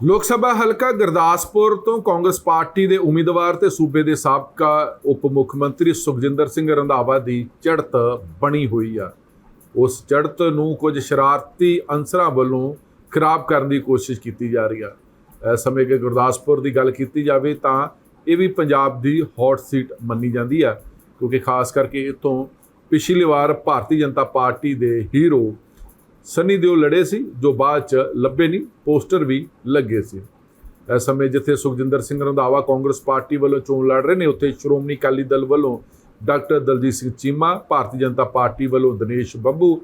ਲੋਕ ਸਭਾ ਹਲਕਾ ਗੁਰਦਾਸਪੁਰ ਤੋਂ ਕਾਂਗਰਸ ਪਾਰਟੀ ਦੇ ਉਮੀਦਵਾਰ ਤੇ ਸੂਬੇ ਦੇ ਸਾਬਕਾ ਉਪ ਮੁੱਖ ਮੰਤਰੀ ਸੁਖਜਿੰਦਰ ਸਿੰਘ ਰੰਧਾਵਾ ਦੀ ਚੜ੍ਹਤ ਬਣੀ ਹੋਈ ਆ। ਉਸ ਚੜ੍ਹਤ ਨੂੰ ਕੁਝ ਸ਼ਰਾਰਤੀ ਅੰਸਰਾਂ ਵੱਲੋਂ ਖਰਾਬ ਕਰਨ ਦੀ ਕੋਸ਼ਿਸ਼ ਕੀਤੀ ਜਾ ਰਹੀ ਆ। ਇਸ ਸਮੇਂ ਕਿ ਗੁਰਦਾਸਪੁਰ ਦੀ ਗੱਲ ਕੀਤੀ ਜਾਵੇ ਤਾਂ ਇਹ ਵੀ ਪੰਜਾਬ ਦੀ ਹੌਟ ਸੀਟ ਮੰਨੀ ਜਾਂਦੀ ਆ, ਕਿਉਂਕਿ ਖਾਸ ਕਰਕੇ ਇਤੋਂ ਪਿਛਲੀ ਵਾਰ ਭਾਰਤੀ ਜਨਤਾ ਪਾਰਟੀ ਦੇ ਹੀਰੋ ਸਨੀ ਦਿਓ ਲੜੇ ਸੀ, ਜੋ ਬਾਅਦ ਚ ਲੱਭੇ ਨਹੀਂ, ਪੋਸਟਰ ਵੀ ਲੱਗੇ ਸੀ। ਇਸ ਸਮੇਂ ਜਿੱਥੇ ਸੁਖਜਿੰਦਰ ਸਿੰਘ ਰੰਧਾਵਾ ਕਾਂਗਰਸ ਪਾਰਟੀ ਵੱਲੋਂ ਚੋਣ ਲੜ ਰਹੇ ਨੇ, ਉੱਥੇ ਸ਼੍ਰੋਮਣੀ ਅਕਾਲੀ ਦਲ ਵੱਲੋਂ ਡਾਕਟਰ ਦਲਜੀਤ ਸਿੰਘ ਚੀਮਾ, ਭਾਰਤੀ ਜਨਤਾ ਪਾਰਟੀ ਵੱਲੋਂ ਦਿਨੇਸ਼ ਬੱਬੂ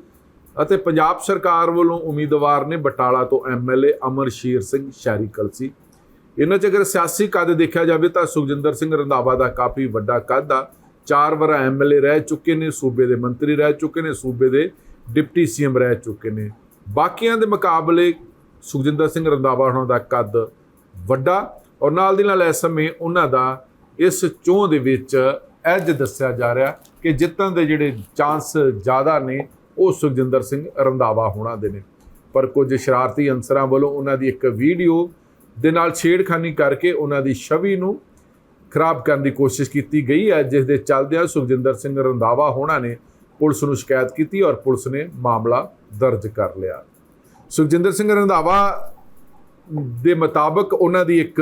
ਅਤੇ ਪੰਜਾਬ ਸਰਕਾਰ ਵੱਲੋਂ ਉਮੀਦਵਾਰ ਨੇ ਬਟਾਲਾ ਤੋਂ ਐਮਐਲਏ ਅਮਰ ਸ਼ੇਰ ਸਿੰਘ ਸ਼ਹਿਰੀ ਕਲਸੀ ਇਹਨਾਂ 'ਚ ਅਗਰ ਸਿਆਸੀ ਕੱਦ ਦੇਖਿਆ ਜਾਵੇ ਤਾਂ ਸੁਖਜਿੰਦਰ ਸਿੰਘ ਰੰਧਾਵਾ ਦਾ ਕਾਫੀ ਵੱਡਾ ਕੱਦ ਆ। ਚਾਰ ਵਾਰ ਐਮਐਲਏ ਰਹਿ ਚੁੱਕੇ ਨੇ, ਸੂਬੇ ਦੇ ਮੰਤਰੀ ਰਹਿ ਚੁੱਕੇ ਨੇ, ਸੂਬੇ ਦੇ ਡਿਪਟੀ ਸੀਐਮ ਰਹਿ ਚੁੱਕੇ ਨੇ। ਬਾਕੀਆਂ ਦੇ ਮੁਕਾਬਲੇ ਸੁਖਜਿੰਦਰ ਸਿੰਘ ਰੰਧਾਵਾ ਹੋਣਾ ਦਾ ਕੱਦ ਵੱਡਾ ਔਰ ਨਾਲ ਦੀ ਨਾਲ ਇਸ ਸਮੇਂ ਉਹਨਾਂ ਦਾ ਇਸ ਚੋਣ ਦੇ ਵਿੱਚ ਐਜ ਦੱਸਿਆ ਜਾ ਰਿਹਾ ਕਿ ਜਿੱਤਣ ਦੇ ਜਿਹੜੇ ਚਾਂਸ ਜ਼ਿਆਦਾ ਨੇ, ਉਹ ਸੁਖਜਿੰਦਰ ਸਿੰਘ ਰੰਧਾਵਾ ਹੋਣਾ ਦੇ ਨੇ। ਪਰ ਕੁਝ ਸ਼ਰਾਰਤੀ ਅੰਸਰਾਂ ਵੱਲੋਂ ਉਹਨਾਂ ਦੀ ਇੱਕ ਵੀਡੀਓ ਦੇ ਨਾਲ ਛੇੜਖਾਨੀ ਕਰਕੇ ਉਹਨਾਂ ਦੀ ਛਵੀ ਨੂੰ ਖਰਾਬ ਕਰਨ ਦੀ ਕੋਸ਼ਿਸ਼ ਕੀਤੀ ਗਈ ਹੈ, ਜਿਸ ਦੇ ਚੱਲਦਿਆਂ ਸੁਖਜਿੰਦਰ ਸਿੰਘ ਰੰਧਾਵਾ ਹੋਣਾ ਨੇ ਪੁਲਿਸ ਨੂੰ ਸ਼ਿਕਾਇਤ ਕੀਤੀ ਔਰ ਪੁਲਿਸ ਨੇ ਮਾਮਲਾ ਦਰਜ ਕਰ ਲਿਆ। ਸੁਖਜਿੰਦਰ ਸਿੰਘ ਰੰਧਾਵਾ ਦੇ ਮੁਤਾਬਕ ਉਹਨਾਂ ਦੀ ਇੱਕ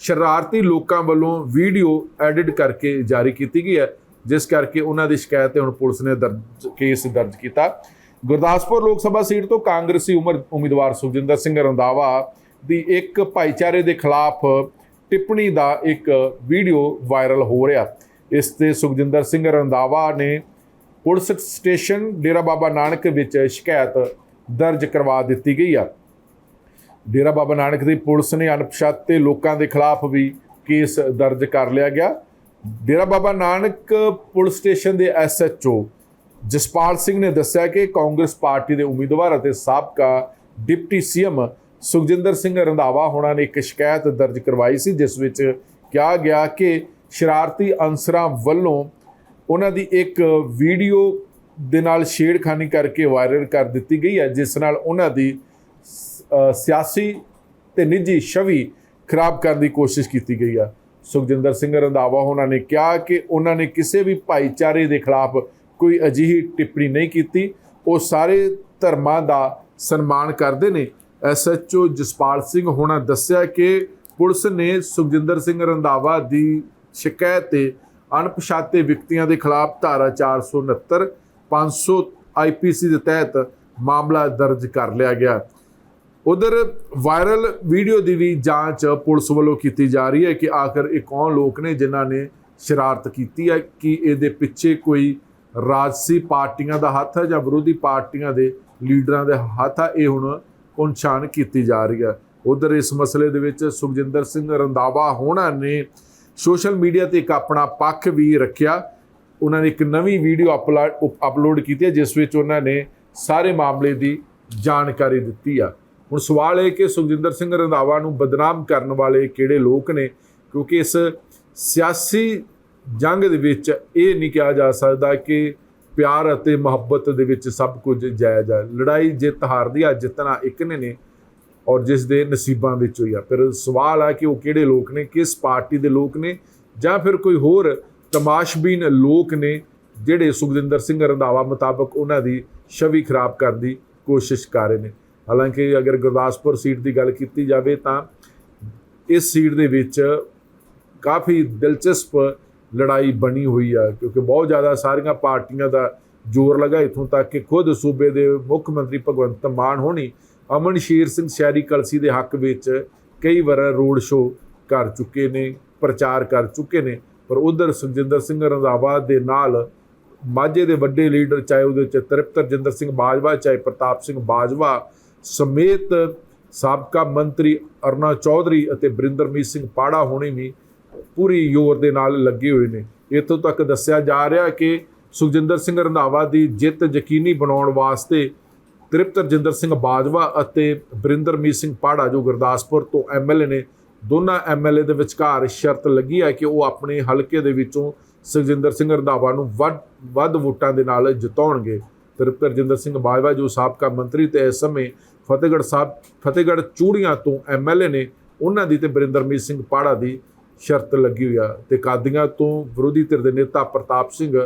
ਸ਼ਰਾਰਤੀ ਲੋਕਾਂ ਵੱਲੋਂ ਵੀਡੀਓ ਐਡਿਟ ਕਰਕੇ ਜਾਰੀ ਕੀਤੀ ਗਈ ਹੈ, ਜਿਸ ਕਰਕੇ ਉਹਨਾਂ ਦੀ ਸ਼ਿਕਾਇਤ ਤੇ ਹੁਣ ਪੁਲਿਸ ਨੇ ਦਰਜ, ਕੇਸ ਦਰਜ ਕੀਤਾ। ਗੁਰਦਾਸਪੁਰ ਲੋਕ ਸਭਾ ਸੀਟ ਤੋਂ ਕਾਂਗਰਸੀ ਉਮਰ, ਉਮੀਦਵਾਰ ਸੁਖਜਿੰਦਰ ਸਿੰਘ ਰੰਧਾਵਾ ਦੀ ਇੱਕ ਭਾਈਚਾਰੇ ਦੇ ਖਿਲਾਫ ਟਿੱਪਣੀ ਦਾ ਇੱਕ ਵੀਡੀਓ ਵਾਇਰਲ ਹੋ ਰਿਹਾ। ਇਸ ਤੇ ਸੁਖਜਿੰਦਰ ਸਿੰਘ ਰੰਧਾਵਾ ਨੇ ਪੁਲਿਸ ਸਟੇਸ਼ਨ ਡੇਰਾ ਬਾਬਾ ਨਾਨਕ ਵਿੱਚ ਸ਼ਿਕਾਇਤ ਦਰਜ ਕਰਵਾ ਦਿੱਤੀ ਗਈ ਆ। ਡੇਰਾ ਬਾਬਾ ਨਾਨਕ ਦੀ ਪੁਲਿਸ ਨੇ ਅਣਪਛਾਤੇ ਲੋਕਾਂ ਦੇ ਖਿਲਾਫ ਵੀ ਕੇਸ ਦਰਜ ਕਰ ਲਿਆ ਗਿਆ। ਡੇਰਾ ਬਾਬਾ ਨਾਨਕ ਪੁਲਿਸ ਸਟੇਸ਼ਨ ਦੇ ਐਸਐਚਓ ਜਸਪਾਲ ਸਿੰਘ ਨੇ ਦੱਸਿਆ ਕਿ ਕਾਂਗਰਸ ਪਾਰਟੀ ਦੇ ਉਮੀਦਵਾਰ ਅਤੇ ਸਾਬਕਾ ਡਿਪਟੀ ਸੀਐਮ ਸੁਖਜਿੰਦਰ ਸਿੰਘ ਰੰਧਾਵਾ ਹੋਣਾ ਨੇ ਇੱਕ ਸ਼ਿਕਾਇਤ ਦਰਜ ਕਰਵਾਈ ਸੀ, ਜਿਸ ਵਿੱਚ ਕਿਹਾ ਗਿਆ ਕਿ ਸ਼ਰਾਰਤੀ ਅਨਸਰਾਂ ਵੱਲੋਂ ਉਹਨਾਂ ਦੀ ਇੱਕ ਵੀਡੀਓ ਦੇ ਨਾਲ ਛੇੜਖਾਨੀ ਕਰਕੇ ਵਾਇਰਲ ਕਰ ਦਿੱਤੀ ਗਈ ਹੈ, ਜਿਸ ਨਾਲ ਉਹਨਾਂ ਦੀ ਸਿਆਸੀ ਤੇ ਨਿੱਜੀ ਛਵੀ ਖਰਾਬ ਕਰਨ ਦੀ ਕੋਸ਼ਿਸ਼ ਕੀਤੀ ਗਈ ਆ ਸੁਖਜਿੰਦਰ ਸਿੰਘ ਰੰਧਾਵਾ ਉਹਨਾਂ ਨੇ ਕਿਹਾ ਕਿ ਉਹਨਾਂ ਨੇ ਕਿਸੇ ਵੀ ਭਾਈਚਾਰੇ ਦੇ ਖਿਲਾਫ ਕੋਈ ਅਜਿਹੀ ਟਿੱਪਣੀ ਨਹੀਂ ਕੀਤੀ। ਉਹ ਸਾਰੇ ਧਰਮਾਂ ਦਾ ਸਨਮਾਨ ਕਰਦੇ ਨੇ। ਐਸਐਚਓ ਜਸਪਾਲ ਸਿੰਘ ਹੋਣਾ ਦੱਸਿਆ ਕਿ ਪੁਲਿਸ ਨੇ ਸੁਖਜਿੰਦਰ ਸਿੰਘ ਰੰਧਾਵਾ ਦੀ ਸ਼ਿਕਾਇਤ ਤੇ ਅਣਪਛਾਤੇ ਵਿਅਕਤੀਆਂ ਦੇ ਖਿਲਾਫ ਧਾਰਾ 469 500 ਆਈਪੀਸੀ ਦੇ ਤਹਿਤ ਮਾਮਲਾ ਦਰਜ ਕਰ ਲਿਆ ਗਿਆ। ਉਧਰ ਵਾਇਰਲ ਵੀਡੀਓ ਦੀ ਵੀ ਜਾਂਚ ਪੁਲਿਸ ਵੱਲੋਂ ਕੀਤੀ ਜਾ ਰਹੀ ਹੈ ਕਿ ਆਖਰ ਇਹ ਕੌਣ ਲੋਕ ਨੇ ਜਿਨ੍ਹਾਂ ਨੇ ਸ਼ਰਾਰਤ ਕੀਤੀ ਹੈ? ਕਿ ਇਹਦੇ ਪਿੱਛੇ ਕੋਈ ਰਾਜਸੀ ਪਾਰਟੀਆਂ ਦਾ ਹੱਥ ਹੈ ਜਾਂ ਵਿਰੋਧੀ ਪਾਰਟੀਆਂ ਦੇ ਲੀਡਰਾਂ ਦੇ ਹੱਥ ਆ ਇਹ ਹੁਣ ਪਛਾਣ ਕੀਤੀ ਜਾ ਰਹੀ ਹੈ। ਉਧਰ ਇਸ ਮਸਲੇ ਦੇ ਵਿੱਚ ਸੁਖਜਿੰਦਰ ਸਿੰਘ ਰੰਧਾਵਾ ਹੋਣਾ ਨੇ ਸੋਸ਼ਲ ਮੀਡੀਆ ਤੇ ਇੱਕ ਆਪਣਾ ਪੱਖ ਵੀ ਰੱਖਿਆ। ਉਹਨਾਂ ਨੇ ਇੱਕ ਨਵੀਂ ਵੀਡੀਓ ਅਪਲੋਡ ਕੀਤੀ ਹੈ, ਜਿਸ ਵਿੱਚ ਉਹਨਾਂ ਨੇ ਸਾਰੇ ਮਾਮਲੇ ਦੀ ਜਾਣਕਾਰੀ ਦਿੱਤੀ ਆ। ਹੁਣ ਸਵਾਲ ਇਹ ਕਿ ਸੁਖਜਿੰਦਰ ਸਿੰਘ ਰੰਧਾਵਾ ਨੂੰ ਬਦਨਾਮ ਕਰਨ ਵਾਲੇ ਕਿਹੜੇ ਲੋਕ ਨੇ? ਕਿਉਂਕਿ ਇਸ ਸਿਆਸੀ ਜੰਗ ਦੇ ਵਿੱਚ ਇਹ ਨਹੀਂ ਕਿਹਾ ਜਾ ਸਕਦਾ ਕਿ ਪਿਆਰ ਅਤੇ ਮੁਹੱਬਤ ਦੇ ਵਿੱਚ ਸਭ ਕੁਝ ਜਾਇਜ਼ ਹੈ ਲੜਾਈ ਜਿੱਤ ਹਾਰਦੀ ਆ, ਜਿੱਤਣਾ ਇੱਕ ਨੇ ਨੇ। ਔਰ ਜਿਸ ਦੇ ਨਸੀਬਾਂ ਵਿੱਚ ਹੋਈ ਆ। ਫਿਰ ਸਵਾਲ ਆ ਕਿ ਉਹ ਕਿਹੜੇ ਲੋਕ ਨੇ, ਕਿਸ ਪਾਰਟੀ ਦੇ ਲੋਕ ਨੇ, ਜਾਂ ਫਿਰ ਕੋਈ ਹੋਰ ਤਮਾਸ਼ਬੀਨ ਲੋਕ ਨੇ ਜਿਹੜੇ ਸੁਖਜਿੰਦਰ ਸਿੰਘ ਰੰਧਾਵਾ ਮੁਤਾਬਕ ਉਹਨਾਂ ਦੀ ਛਵੀ ਖਰਾਬ ਕਰਨ ਦੀ ਕੋਸ਼ਿਸ਼ ਕਰ ਰਹੇ ਨੇ। ਹਾਲਾਂਕਿ ਅਗਰ ਗੁਰਦਾਸਪੁਰ ਸੀਟ ਦੀ ਗੱਲ ਕੀਤੀ ਜਾਵੇ ਤਾਂ ਇਸ ਸੀਟ ਦੇ ਵਿੱਚ ਕਾਫੀ ਦਿਲਚਸਪ ਲੜਾਈ ਬਣੀ ਹੋਈ ਆ, ਕਿਉਂਕਿ ਬਹੁਤ ਜ਼ਿਆਦਾ ਸਾਰੀਆਂ ਪਾਰਟੀਆਂ ਦਾ ਜ਼ੋਰ ਲੱਗਾ। ਇਥੋਂ ਤੱਕ ਕਿ ਖੁਦ ਸੂਬੇ ਦੇ ਮੁੱਖ ਮੰਤਰੀ ਭਗਵੰਤ ਮਾਨ ਹੋਣੀ ਅਮਨ ਸ਼ੇਰ ਸਿੰਘ ਸ਼ਹਿਰੀ ਕਲਸੀ ਦੇ ਹੱਕ ਵਿੱਚ ਕਈ ਵਾਰ ਰੋਡ ਸ਼ੋਅ ਕਰ ਚੁੱਕੇ ਨੇ, ਪ੍ਰਚਾਰ ਕਰ ਚੁੱਕੇ ਨੇ, ਪਰ ਉਧਰ ਸੁਖਜਿੰਦਰ ਸਿੰਘ ਰੰਧਾਵਾ ਦੇ ਨਾਲ ਮਾਝੇ ਦੇ ਵੱਡੇ ਲੀਡਰ ਚਾਹੇ ਉਹਦੇ ਚ ਤ੍ਰਿਪਤ ਰਜਿੰਦਰ ਸਿੰਘ ਬਾਜਵਾ, ਚਾਹੇ ਪ੍ਰਤਾਪ ਸਿੰਘ ਬਾਜਵਾ ਸਮੇਤ ਸਾਬਕਾ ਮੰਤਰੀ ਅਰਨਾ ਚੌਧਰੀ ਅਤੇ ਬਰਿੰਦਰਮੀਤ ਸਿੰਘ ਪਾੜਾ ਹੋਣੇ ਵੀ ਪੂਰੀ ਜ਼ੋਰ ਦੇ ਨਾਲ ਲੱਗੇ ਹੋਏ ਨੇ। ਇੱਥੋਂ ਤੱਕ ਦੱਸਿਆ ਜਾ ਰਿਹਾ ਕਿ ਸੁਖਜਿੰਦਰ ਸਿੰਘ ਰੰਧਾਵਾ ਦੀ ਜਿੱਤ ਯਕੀਨੀ ਬਣਾਉਣ ਵਾਸਤੇ ਤ੍ਰਿਪਤ ਰਜਿੰਦਰ ਸਿੰਘ ਬਾਜਵਾ ਅਤੇ ਬਰਿੰਦਰਮੀਤ ਸਿੰਘ ਪਾੜਾ ਜੋ ਗੁਰਦਾਸਪੁਰ ਤੋਂ ਐਮਐਲਏ ਨੇ, ਦੋਨਾਂ ਐਮਐਲਏ ਦੇ ਵਿਚਕਾਰ ਸ਼ਰਤ ਲੱਗੀ ਹੈ ਕਿ ਉਹ ਆਪਣੇ ਹਲਕੇ ਦੇ ਵਿੱਚੋਂ ਸੁਖਜਿੰਦਰ ਸਿੰਘ ਰੰਧਾਵਾ ਨੂੰ ਵੱਧ ਵੱਧ ਵੋਟਾਂ ਦੇ ਨਾਲ ਜਿਤਾਉਣਗੇ। ਤ੍ਰਿਪਤ ਰਜਿੰਦਰ ਸਿੰਘ ਬਾਜਵਾ ਜੋ ਸਾਬਕਾ ਮੰਤਰੀ ਤੇ ਇਸ ਸਮੇਂ ਫਤਿਹਗੜ੍ਹ ਸਾਹਿਬ, ਫਤਿਹਗੜ੍ਹ ਚੂੜੀਆਂ ਤੋਂ ਐਮਐਲਏ ਨੇ, ਉਹਨਾਂ ਦੀ ਤੇ ਬਰਿੰਦਰਮੀਤ ਸਿੰਘ ਪਾੜਾ ਦੀ ਸ਼ਰਤ ਲੱਗੀ ਹੋਈ ਆ। ਤੇ ਕਾਦੀਆਂ ਤੋਂ ਵਿਰੋਧੀ ਧਿਰ ਦੇ ਨੇਤਾ ਪ੍ਰਤਾਪ ਸਿੰਘ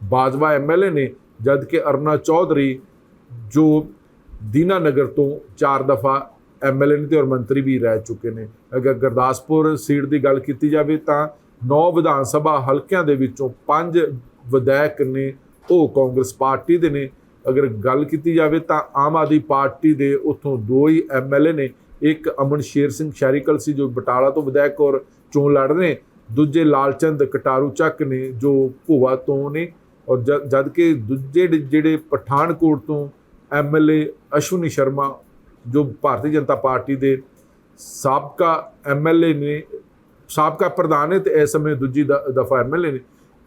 ਬਾਜਵਾ ਐਮਐਲਏ ਨੇ ਜਦ ਕਿ ਅਰਨਾ ਚੌਧਰੀ ਜੋ ਦੀਨਾ ਨਗਰ ਤੋਂ ਚਾਰ ਦਫਾ ਐਮਐਲਏ ਨੇ ਤੇ ਔਰ ਮੰਤਰੀ ਵੀ ਰਹਿ ਚੁੱਕੇ ਨੇ। ਅਗਰ ਗੁਰਦਾਸਪੁਰ ਸੀਟ ਦੀ ਗੱਲ ਕੀਤੀ ਜਾਵੇ ਤਾਂ ਨੌ ਵਿਧਾਨ ਸਭਾ ਹਲਕਿਆਂ ਦੇ ਵਿੱਚੋਂ ਪੰਜ ਵਿਧਾਇਕ ਨੇ, ਉਹ ਕਾਂਗਰਸ ਪਾਰਟੀ ਦੇ ਨੇ। ਅਗਰ ਗੱਲ ਕੀਤੀ ਜਾਵੇ ਤਾਂ ਆਮ ਆਦਮੀ ਪਾਰਟੀ ਦੇ ਉੱਥੋਂ ਦੋ ਹੀ ਐਮਐਲਏ ਨੇ, ਇੱਕ ਅਮਨ ਸ਼ੇਰ ਸਿੰਘ ਸ਼ੈਰੀਕਲ ਸੀ ਜੋ ਬਟਾਲਾ ਤੋਂ ਵਿਧਾਇਕ ਔਰ ਚੋਣ ਲੜ ਰਹੇ ਨੇ। ਦੂਜੇ ਲਾਲਚੰਦ ਕਟਾਰੂ ਚੱਕ ਨੇ ਜੋ ਭੂਆ ਤੋਂ ਨੇ। ਔਰ ਜਦ ਜਦ ਕਿ ਦੂਜੇ ਜਿਹੜੇ ਪਠਾਨਕੋਟ ਤੋਂ ਐਮਐਲਏ ਅਸ਼ਵਨੀ ਸ਼ਰਮਾ, ਜੋ ਭਾਰਤੀ ਜਨਤਾ ਪਾਰਟੀ ਦੇ ਸਾਬਕਾ ਐਮਐਲਏ ਨੇ, ਸਾਬਕਾ ਪ੍ਰਧਾਨ ਨੇ ਤੇ ਇਸ ਸਮੇਂ ਦੂਜੀ ਦ- ਦਫਾ ਐਮਐਲਏ ਨੇ,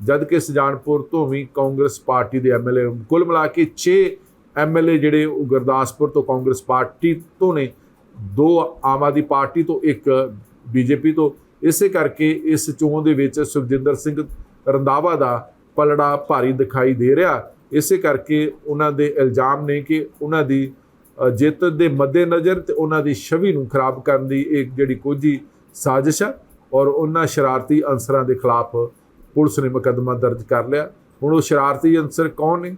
ਜਦ ਕਿ ਸੁਜਾਨਪੁਰ ਤੋਂ ਵੀ ਕਾਂਗਰਸ ਪਾਰਟੀ ਦੇ ਐਮਐਲਏ ਕੁੱਲ ਮਿਲਾ ਕੇ 6 ਐਮਐਲਏ ਜਿਹੜੇ ਉਹ ਗੁਰਦਾਸਪੁਰ ਤੋਂ ਕਾਂਗਰਸ ਪਾਰਟੀ ਤੋਂ ਨੇ, ਦੋ ਆਮ ਆਦਮੀ ਪਾਰਟੀ ਤੋਂ, ਇੱਕ ਬੀਜੇਪੀ ਤੋਂ। ਇਸੇ ਕਰਕੇ ਇਸ ਚੋਣ ਦੇ ਵਿੱਚ ਸੁਖਜਿੰਦਰ ਸਿੰਘ ਰੰਧਾਵਾ ਦਾ ਪਲੜਾ ਭਾਰੀ ਦਿਖਾਈ ਦੇ ਰਿਹਾ। ਇਸੇ ਕਰਕੇ ਉਹਨਾਂ ਦੇ ਇਲਜ਼ਾਮ ਨੇ ਕਿ ਉਹਨਾਂ ਦੀ ਜਿੱਤ ਦੇ ਮੱਦੇਨਜ਼ਰ ਤੇ ਉਹਨਾਂ ਦੀ ਛਵੀ ਨੂੰ ਖਰਾਬ ਕਰਨ ਦੀ ਇੱਕ ਜਿਹੜੀ ਕੋਝੀ ਸਾਜ਼ਿਸ਼ ਹੈ ਔਰ ਉਹਨਾਂ ਸ਼ਰਾਰਤੀ ਅਨਸਰਾਂ ਦੇ ਖਿਲਾਫ ਪੁਲਿਸ ਨੇ ਮੁਕੱਦਮਾ ਦਰਜ ਕਰ ਲਿਆ। ਹੁਣ ਉਹ ਸ਼ਰਾਰਤੀ ਅਨਸਰ ਕੌਣ ਨੇ?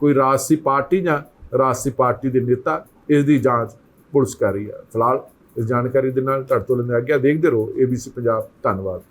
ਕੋਈ ਰਾਜਸੀ ਪਾਰਟੀ ਜਾਂ ਰਾਜਸੀ ਪਾਰਟੀ ਦੇ ਨੇਤਾ? ਇਸ ਦੀ ਜਾਂਚ ਪੁਲਿਸ ਕਰ ਰਹੀ ਹੈ। ਫਿਲਹਾਲ ਇਸ ਜਾਣਕਾਰੀ ਦੇ ਨਾਲ ਤੁਹਾਡੇ ਤੋਂ ਲੈਂਦੇ ਆ। ਗਿਆ ਦੇਖਦੇ ਰਹੋ ABC ਪੰਜਾਬ ਧੰਨਵਾਦ।